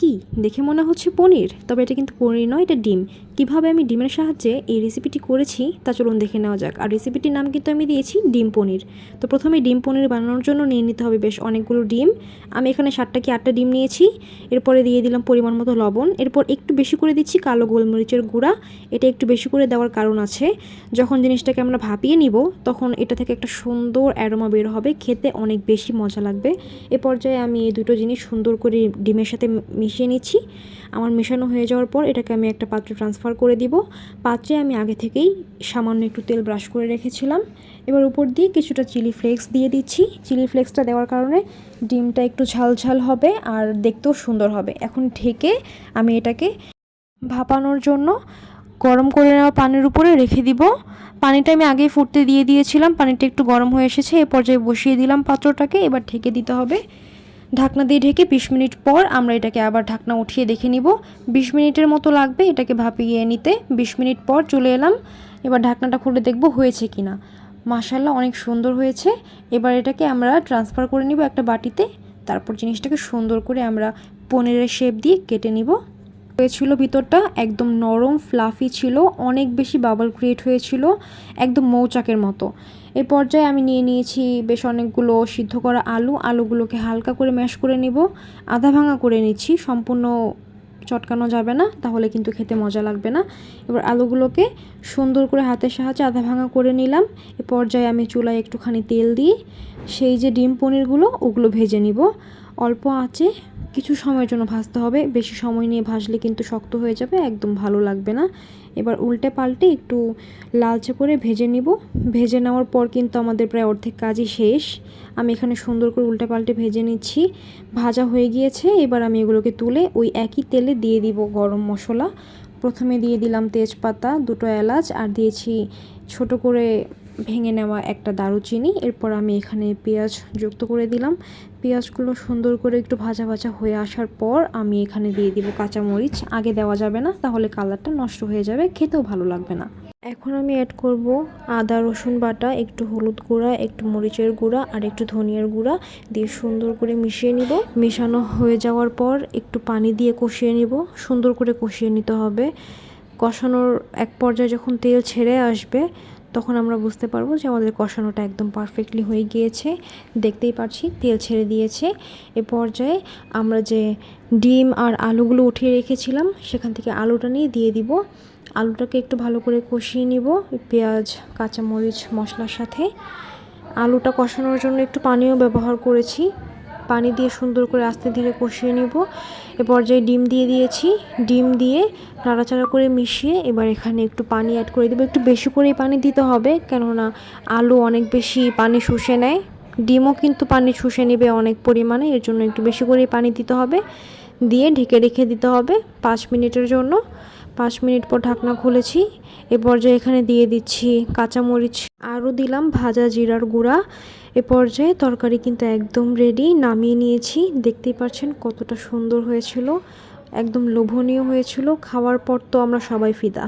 কি? দেখে মনে হচ্ছে পনির। তবে এটা কিন্তু পনির নয়, এটা ডিম। কীভাবে আমি ডিমের সাহায্যে এই রেসিপিটি করেছি, তা চলুন দেখে নেওয়া যাক। আর রেসিপিটির নাম কিন্তু আমি দিয়েছি ডিম পনির। তো প্রথমে ডিম পনির বানানোর জন্য নিয়ে নিতে হবে বেশ অনেকগুলো ডিম। আমি এখানে সাতটা কি আটটা ডিম নিয়েছি। এরপরে দিয়ে দিলাম পরিমাণ মতো লবণ। এরপর একটু বেশি করে দিচ্ছি কালো গোলমরিচের গুঁড়া। এটা একটু বেশি করে দেওয়ার কারণ আছে। যখন জিনিসটাকে আমরা ভাপিয়ে নিব, তখন এটা থেকে একটা সুন্দর অ্যারোমা বের হবে। খেতে অনেক বেশি মজা লাগবে। এ পর্যায়ে আমি এই দুটো জিনিস সুন্দর করে ডিমের সাথে মিশিয়ে নিচ্ছি। আমার মেশানো হয়ে যাওয়ার পর এটাকে আমি একটা পাত্রে ট্রান্সফার করে দিব। পাত্রে আমি আগে থেকেই সামান্য একটু তেল ব্রাশ করে রেখেছিলাম। এবার উপর দিয়ে কিছুটা চিলি ফ্লেক্স দিয়ে দিচ্ছি। চিলি ফ্লেক্সটা দেওয়ার কারণে ডিমটা একটু ঝাল ঝাল হবে আর দেখতেও সুন্দর হবে। এখন ঢেকে আমি এটাকে ভাপানোর জন্য গরম করে নেওয়া পানির উপরে রেখে দিব। পানিটা আমি আগেই ফুটতে দিয়ে দিয়েছিলাম। পানিটা একটু গরম হয়ে এসেছে। এ পর্যায়ে বসিয়ে দিলাম পাত্রটাকে। এবার ঢেকে দিতে হবে। ঢাকনা দিয়ে ঢেকে বিশ মিনিট পর আমরা এটাকে আবার ঢাকনা উঠিয়ে দেখে নিব। বিশ মিনিটের মতো লাগবে এটাকে ভাপিয়ে নিতে। বিশ মিনিট পর চলে এলাম। এবার ঢাকনাটা খুলে দেখব হয়েছে কি না মাসাল্লাহ অনেক সুন্দর হয়েছে। এবার এটাকে আমরা ট্রান্সফার করে নিব একটা বাটিতে। তারপর জিনিসটাকে সুন্দর করে আমরা পনিরের শেপ দিয়ে কেটে নিব। হয়েছিল ভিতরটা একদম নরম ফ্লাফি ছিল, অনেক বেশি বাবল ক্রিয়েট হয়েছিল, একদম মৌচাকের মতো। এই পর্যায়ে আমি নিয়ে নিয়েছি বেশ অনেকগুলো সিদ্ধ করা আলু, আলুগুলোকে হালকা করে ম্যাশ করে নিব। আধা ভাঙা করে নিচ্ছি, সম্পূর্ণ চটকানো যাবে না, তাহলে কিন্তু খেতে মজা লাগবে না। এবার আলুগুলোকে সুন্দর করে হাতের সাহায্যে আধা ভাঙা করে নিলাম। এ পর্যায়ে আমি চুলায় একটুখানি তেল দিই সেই যে ডিম পনিরগুলো, ওগুলো ভেজে নিব। অল্প আঁচে কিছু সময়ের জন্য ভাজতে হবে। বেশি সময় নিয়ে ভাজলে কিন্তু শক্ত হয়ে যাবে, একদম ভালো লাগবে না। এবার উল্টে পাল্টে একটু লালচে করে ভেজে নিব। ভেজে নেওয়ার পর কিন্তু আমাদের প্রায় অর্ধেক কাজই শেষ। আমি এখানে সুন্দর করে উল্টে পাল্টে ভেজে নিচ্ছি। ভাজা হয়ে গিয়েছে, এবার আমি এগুলোকে তুলে ওই একই তেলে দিয়ে দিব গরম মশলা। প্রথমে দিয়ে দিলাম তেজপাতা, দুটো এলাচ, আর দিয়েছি ছোট করে ভেঙে নেওয়া একটা দারুচিনি, এরপর আমি এখানে পেঁয়াজ যুক্ত করে দিলাম। পেঁয়াজগুলো সুন্দর করে একটু ভাজা ভাজা হয়ে আসার পর আমি এখানে দিয়ে দিব কাঁচামরিচ। আগে দেওয়া যাবে না, তাহলে কালারটা নষ্ট হয়ে যাবে, খেতেও ভালো লাগবে না। এখন আমি অ্যাড করব আদা, রসুন বাটা, একটু হলুদ গুঁড়া, একটু মরিচের গুঁড়া আর একটু ধনিয়ার গুঁড়া দিয়ে সুন্দর করে মিশিয়ে নিব। মেশানো হয়ে যাওয়ার পর একটু পানি দিয়ে কষিয়ে নিব। সুন্দর করে কষিয়ে নিতে হবে। কষানোর এক পর্যায়ে যখন তেল ছেড়ে আসবে তখন আমরা বুঝতে পারব যে আমাদের কষানোটা একদম পারফেক্টলি হয়ে গিয়েছে। দেখতেই পাচ্ছি তেল ছেড়ে দিয়েছে। এ পর্যায়ে আমরা যে ডিম আর আলুগুলো উঠিয়ে রেখেছিলাম, সেখান থেকে আলুটা নিয়ে দিয়ে দিব। আলুটাকে একটু ভালো করে কষিয়ে নিব, পেঁয়াজ, কাঁচামরিচ, মশলার সাথে। আলুটা কষানোর জন্য একটু পানিও ব্যবহার করেছি। পানি দিয়ে সুন্দর করে আস্তে ধীরে কষিয়ে নিব। এ পর্যায়ে ডিম দিয়ে দিয়েছি। ডিম দিয়ে নাড়াচাড়া করে মিশিয়ে এবার এখানে একটু পানি অ্যাড করে দেবো। একটু বেশি করেই পানি দিতে হবে, কেননা আলু অনেক বেশি পানি শুষে নেয়। ডিমও কিন্তু পানি শুষে নেবে অনেক পরিমাণে, এর জন্য একটু বেশি করেই পানি দিতে হবে। দিয়ে ঢেকে রেখে দিতে হবে পাঁচ মিনিটের জন্য। পাঁচ মিনিট পর ঢাকনা খুলেছি, এ পর্যায়ে এখানে দিয়ে দিচ্ছি কাঁচামরিচ, আরও দিলাম ভাজা জিরার গুঁড়া। এ পর্যায়ে তরকারি কিন্তু একদম রেডি নামিয়ে নিয়েছি। দেখতেই পাচ্ছেন কতটা সুন্দর হয়েছিল, একদম লোভনীয় হয়েছিল। খাওয়ার পর তো আমরা সবাই ফিদা।